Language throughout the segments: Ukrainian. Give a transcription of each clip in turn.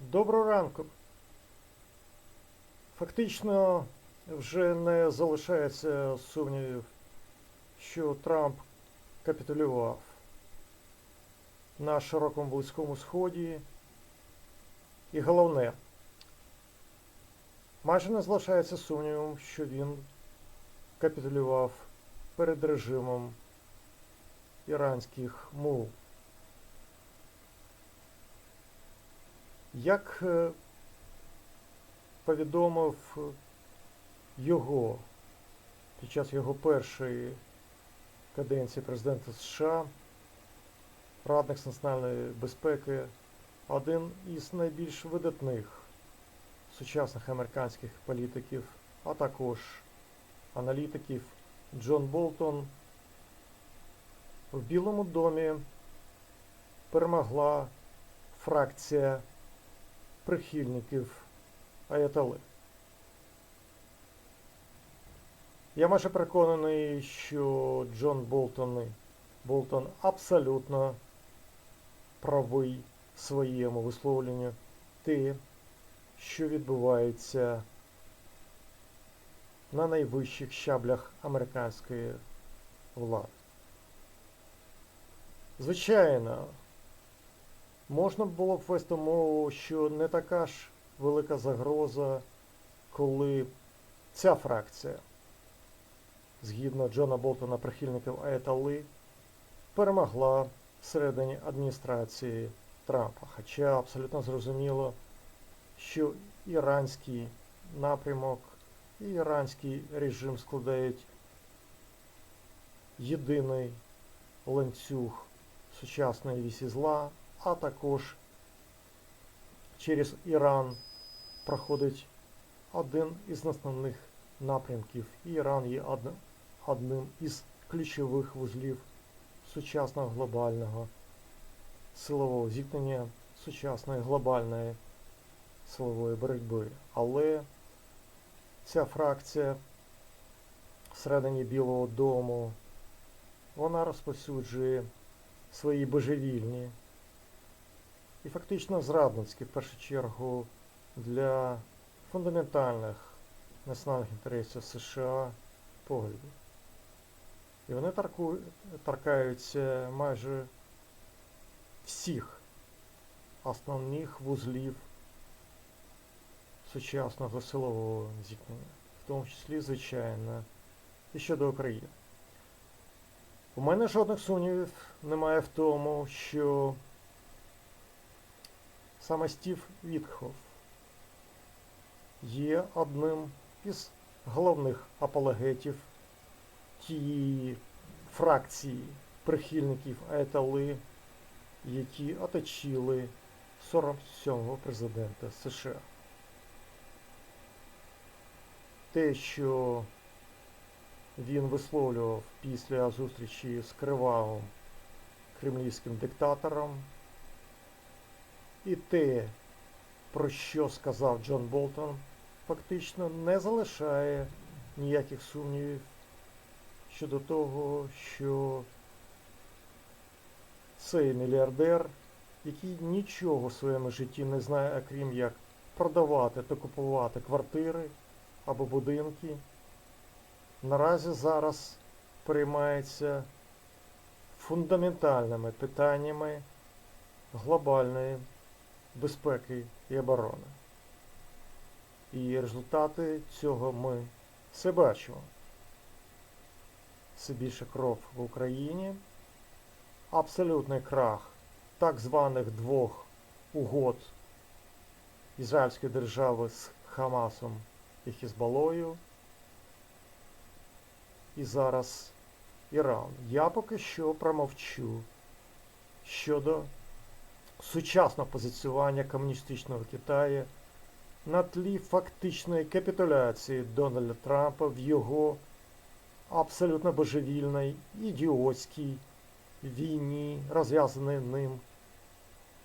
Доброго ранку. Фактично вже не залишається сумнівів, що Трамп капітулював на широкому близькому сході. І головне, майже не залишається сумнівом, що він капітулював перед режимом іранських мул. Як е, повідомив його під час його першої каденції президента США, радник з національної безпеки, один із найбільш видатних сучасних американських політиків, а також аналітиків Джон Болтон в Білому домі перемогла фракція прихильників Аятали. Я майже переконаний, що Джон Болтон, Болтон абсолютно правий в своєму висловленню те, що відбувається на найвищих щаблях американської влади. Звичайно, можна було б вести мову, що не така ж велика загроза, коли ця фракція, згідно Джона Болтона, прихильників Аятали, перемогла всередині адміністрації Трампа. Хоча абсолютно зрозуміло, що іранський напрямок і іранський режим складають єдиний ланцюг сучасної вісі зла, а також через Іран проходить один із основних напрямків. Іран є одним, із ключових вузлів сучасного глобального силового зіткнення, сучасної глобальної силової боротьби. Але ця фракція всередині Білого Дому, вона розповсюджує свої божевільні і фактично зрадницькі, в першу чергу, для фундаментальних національних інтересів США поглядів. І вони торкаються майже всіх основних вузлів сучасного силового зіткнення, в тому числі, звичайно, і щодо України. У мене жодних сумнівів немає в тому, що саме Стів Вітхоф є одним із головних апологетів тієї фракції прихильників Айтали, які оточили 47-го президента США. Те, що він висловлював після зустрічі з кривавим кремлівським диктатором, і те, про що сказав Джон Болтон, фактично не залишає ніяких сумнівів щодо того, що цей мільярдер, який нічого в своєму житті не знає, окрім як продавати та купувати квартири або будинки, наразі зараз приймається фундаментальними питаннями глобальної безпеки і оборони. І результати цього ми все бачимо. Все більше кров в Україні, абсолютний крах так званих двох угод Ізраїльської держави з Хамасом і Хізбалою. І зараз Іран. Я поки що промовчу щодо сучасного позиціювання комуністичного Китаю на тлі фактичної капітуляції Дональда Трампа в його абсолютно божевільній, ідіотській війні, розв'язаної ним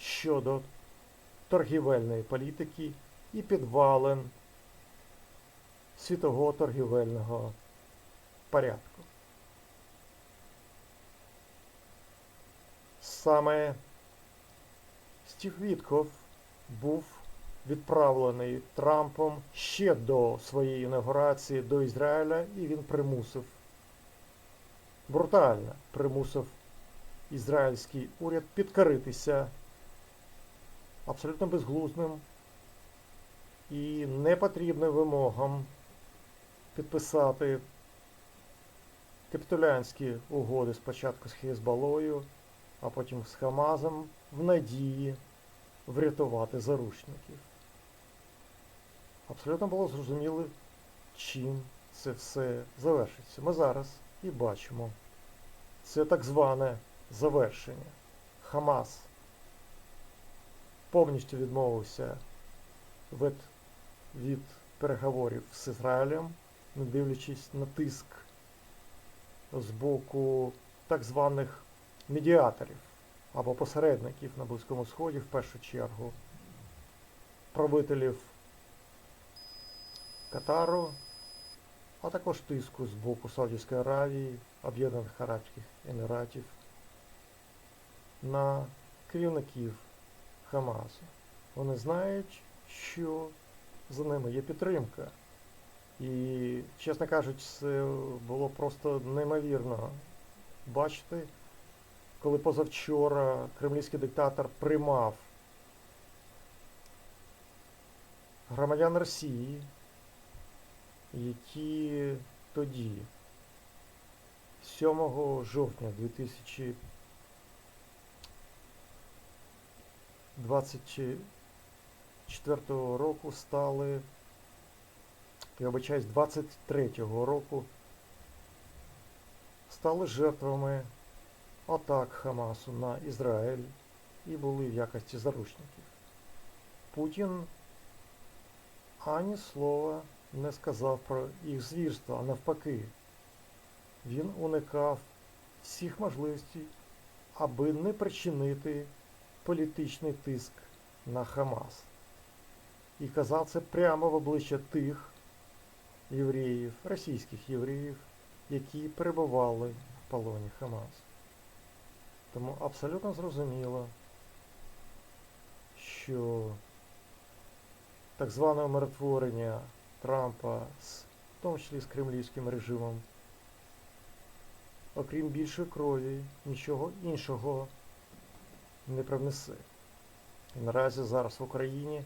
щодо торгівельної політики і підвалин світового торгівельного порядку. Саме Стів Вітков був відправлений Трампом ще до своєї інаугурації до Ізраїля, і він примусив брутально примусив ізраїльський уряд підкоритися абсолютно безглузним і непотрібним вимогам підписати капітулянські угоди спочатку з Хезбалою, а потім з Хамазом в надії врятувати заручників. Абсолютно було зрозуміло, чим це все завершиться. Ми зараз і бачимо. Це так зване завершення. Хамас повністю відмовився від, від переговорів з Ізраїлем, не дивлячись на тиск з боку так званих медіаторів або посередників на Близькому Сході в першу чергу, правителів Катару, а також тиску з боку Саудівської Аравії, Об'єднаних Арабських Еміратів на керівників Хамасу. Вони знають, що за ними є підтримка. І, чесно кажучи, це було просто неймовірно бачити, коли позавчора кремлівський диктатор приймав громадян Росії, які тоді, 7 жовтня 2024 року стали, я вибачаюсь, 23-го року стали жертвами атак Хамасу на Ізраїль і були в якості заручників. Путін ані слова не сказав про їх звірство, а навпаки, він уникав всіх можливостей, аби не причинити політичний тиск на Хамас. І казав це прямо в обличчя тих євреїв, російських євреїв, які перебували в полоні Хамас. Тому абсолютно зрозуміло, що так зване умиротворення Трампа, в тому числі з кремлівським режимом, окрім більшої крові, нічого іншого не привнесе. І наразі зараз в Україні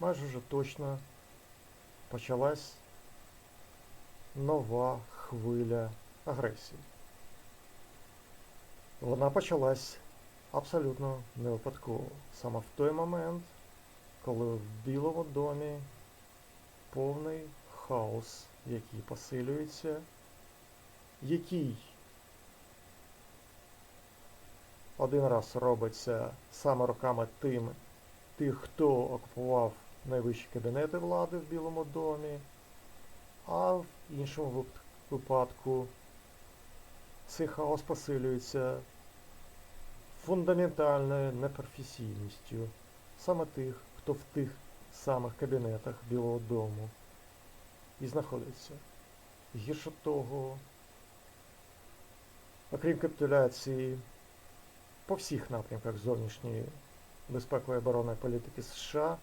майже вже точно почалась нова хвиля агресії. Вона почалась абсолютно не випадково. Саме в той момент, коли в Білому домі повний хаос, який посилюється, який один раз робиться саме руками тим, тих, хто окупував найвищі кабінети влади в Білому домі, а в іншому випадку цей хаос посилюється фундаментальною непрофесійністю саме тих, хто в тих самих кабінетах Білого Дому і знаходиться. Гірше того, окрім капітуляції по всіх напрямках зовнішньої безпекової оборонної політики США,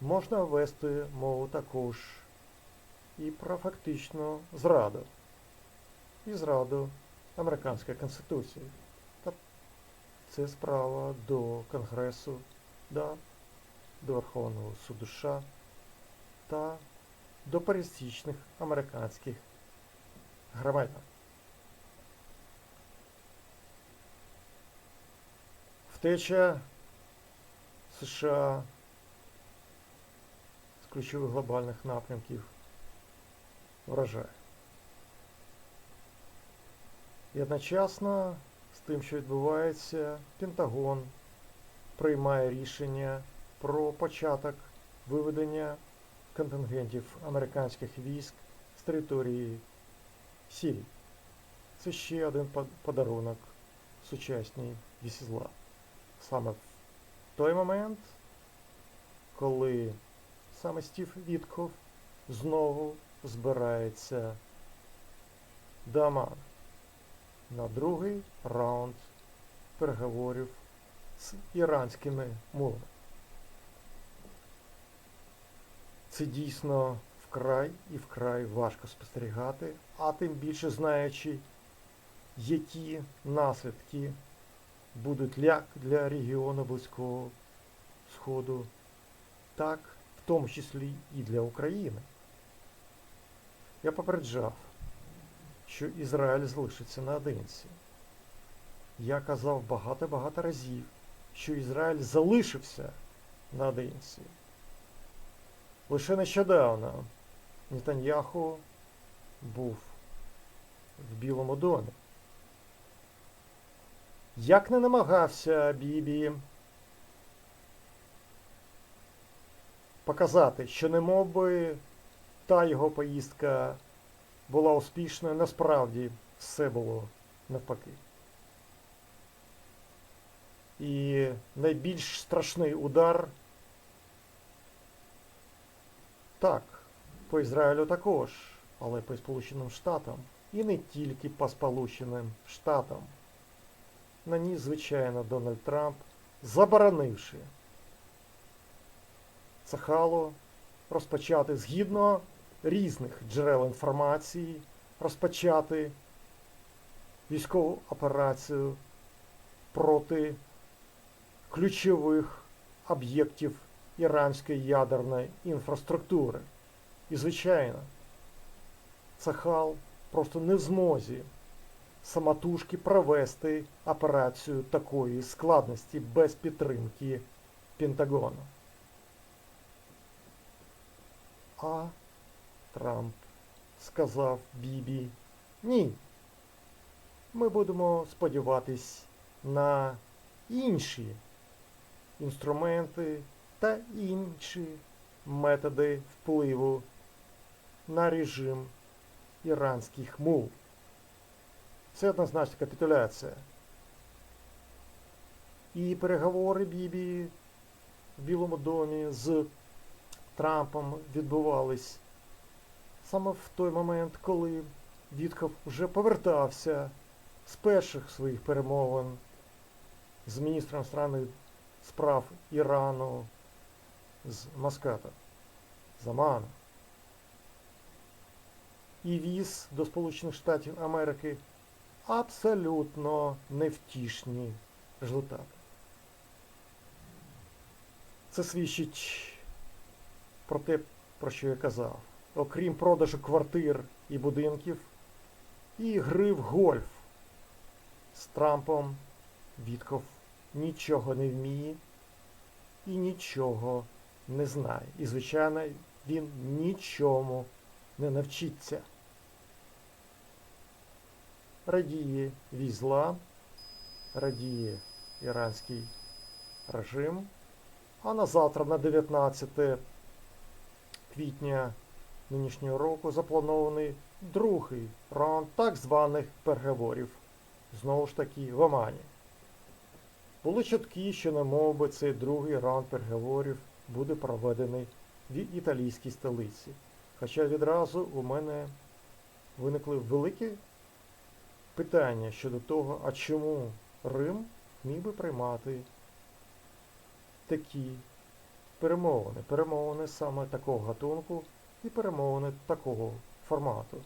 можна ввести мову також і про фактичну зраду. І зраду американської конституції. Це справа до Конгресу, да, до Верховного суду США та до пересічних американських громадян. Втеча США з ключових глобальних напрямків вражає. І одночасно тим, що відбувається, Пентагон приймає рішення про початок виведення контингентів американських військ з території Сирії. Це ще один подарунок сучасній вісі зла. Саме в той момент, коли саме Стів Вітков знову збирається до Амана на другий раунд переговорів з іранськими мовами. це дійсно вкрай і вкрай важко спостерігати, а тим більше знаючи, які наслідки будуть як для регіону Близького Сходу, так в тому числі і для України. Я попереджав, що Ізраїль залишиться наодинці. Я казав багато-багато разів, що Ізраїль залишився наодинці. Лише нещодавно Нетаньяху був в Білому домі. Як не намагався Бібі показати, що не мов би та його поїздка була успішною, насправді все було навпаки. І найбільш страшний удар так, по Ізраїлю також, але по Сполученим Штатам. І не тільки по Сполученим Штатам. Наніс, звичайно, Дональд Трамп, заборонивши Цахалу розпочати згідно різних джерел інформації, розпочати військову операцію проти ключових об'єктів іранської ядерної інфраструктури. І, звичайно, Цахал просто не в змозі самотужки провести операцію такої складності без підтримки Пентагону. А Трамп сказав Бібі, ні. Ми будемо сподіватись на інші інструменти та інші методи впливу на режим іранських мов. Це однозначно капітуляція. І переговори Бібі в Білому домі з Трампом відбувались саме в той момент, коли Вітков вже повертався з перших своїх перемовин з міністром страни справ Ірану з Маската, Замана. І віз до Сполучених Штатів Америки абсолютно невтішні результати. Це свідчить про те, про що я казав. Окрім продажу квартир і будинків, і гри в гольф з Трампом Вітков нічого не вміє і нічого не знає. І, звичайно, він нічому не навчиться. Радіє візла, радіє іранський режим, а на завтра, на 19 квітня нинішнього року, запланований другий раунд так званих переговорів, знову ж таки в Омані. Були чутки, що не би цей другий раунд переговорів буде проведений в італійській столиці. Хоча відразу у мене виникли великі питання щодо того, а чому Рим міг би приймати такі перемовини. Перемовини саме такого гатунку і перемовини такого формату.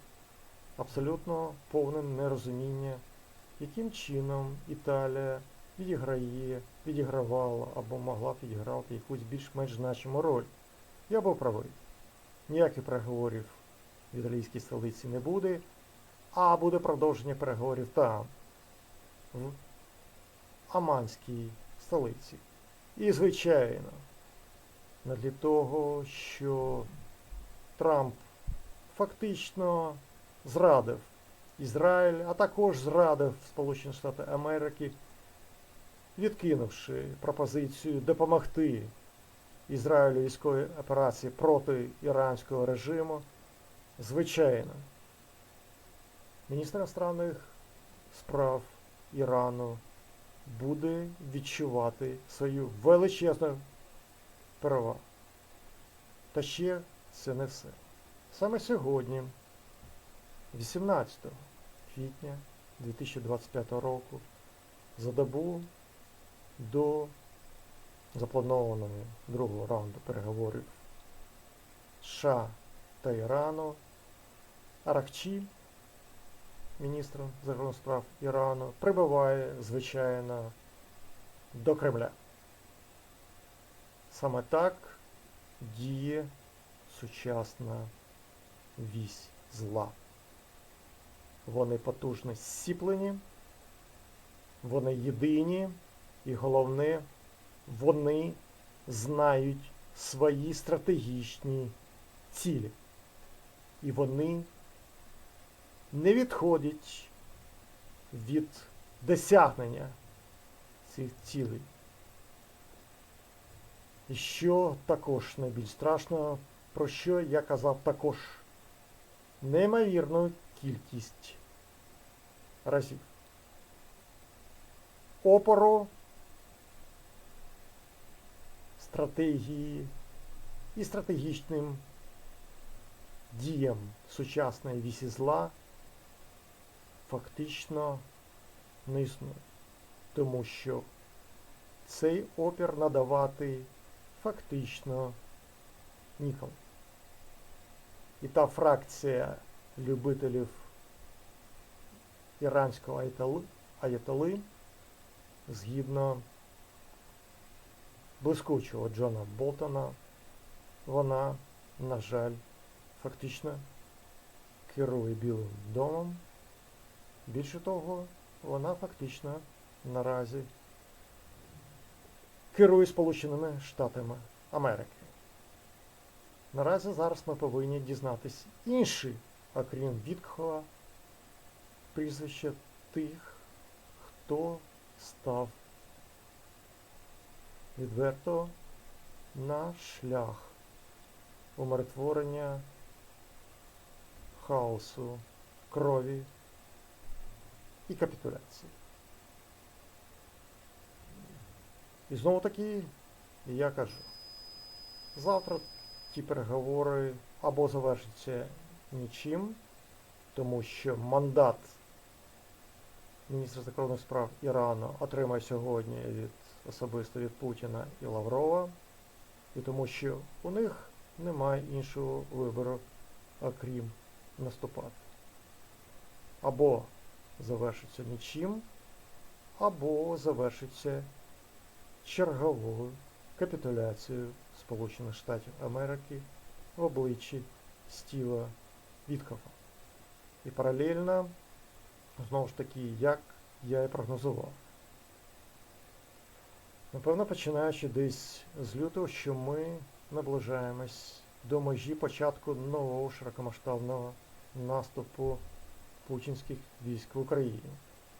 Абсолютно повне нерозуміння, яким чином Італія відіграє, відігравала або могла б відіграти якусь більш-менш значиму роль. Я був правий. Ніяких переговорів в італійській столиці не буде, а буде продовження переговорів там, в Аманській столиці. І, звичайно, для того, що Трамп фактично зрадив Ізраїль, а також зрадив Сполучені Штати Америки, відкинувши пропозицію допомогти Ізраїлю військовій операції проти іранського режиму. Звичайно, міністр іностранних справ Ірану буде відчувати свою величезну перевагу. Та ще це не все. Саме сьогодні, 18 квітня 2025 року, за добу до запланованого другого раунду переговорів США та Ірану, Аракчі, міністр закордонних справ Ірану, прибуває, звичайно, до Кремля. Саме так діє сучасна вісь зла. Вони потужно зсіплені, вони єдині, і головне, вони знають свої стратегічні цілі. І вони не відходять від досягнення цих цілей. І що також найбільш страшно, про що я казав також неймовірну кількість разів. Опору, стратегії і стратегічним діям сучасної вісі зла фактично не існує. Тому що цей опір надавати фактично ніколи. І та фракція любителів іранського аятали згідно блискучого Джона Болтона, вона, на жаль, фактично керує Білим домом. Більше того, вона фактично наразі керує Сполученими Штатами Америки. Наразі зараз ми повинні дізнатися інші, окрім Віткова, прізвища тих, хто став відверто на шлях умиротворення хаосу, крові і капітуляції. І знову таки я кажу, завтра ті переговори або завершаться нічим, тому що мандат міністра закордонних справ Ірану отримає сьогодні від особисто від Путіна і Лаврова, і тому що у них немає іншого вибору, окрім наступати. Або завершиться нічим, або завершиться черговою капітуляцією Сполучених Штатів Америки в обличчі Стіва Віткофа. І паралельно, знову ж таки, як я і прогнозував. Напевно, починаючи десь з лютого, що ми наближаємось до межі початку нового широкомасштабного наступу путінських військ в Україні.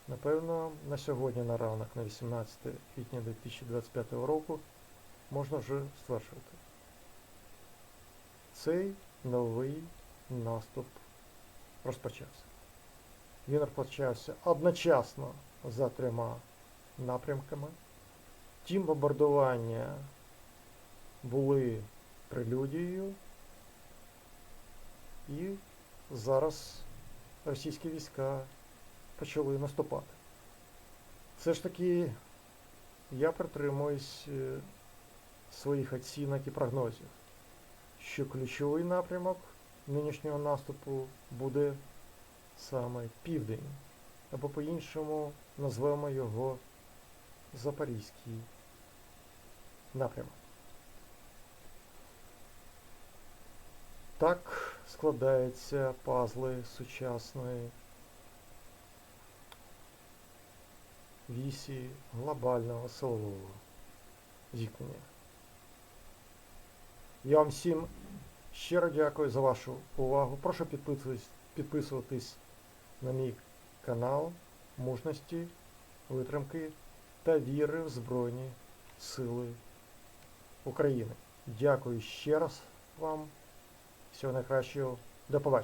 Напевно, на сьогодні на ранок, на 18 квітня 2025 року, можна вже стверджувати. Цей новий наступ розпочався. Він розпочався одночасно за трьома напрямками. Тім бомбардування були прелюдією, і зараз російські війська почали наступати. Все ж таки я притримуюсь е, своїх оцінок і прогнозів, що ключовий напрямок нинішнього наступу буде саме південь, або по-іншому назвемо його Запорізький напрямок. Так складаються пазли сучасної вісі глобального силового зіткнення. Я вам всім щиро дякую за вашу увагу. Прошу підписуватись, підписуватись на мій канал мужності, витримки та віри в Збройні Сили України. Дякую ще раз вам. Всього найкращого. До побачення.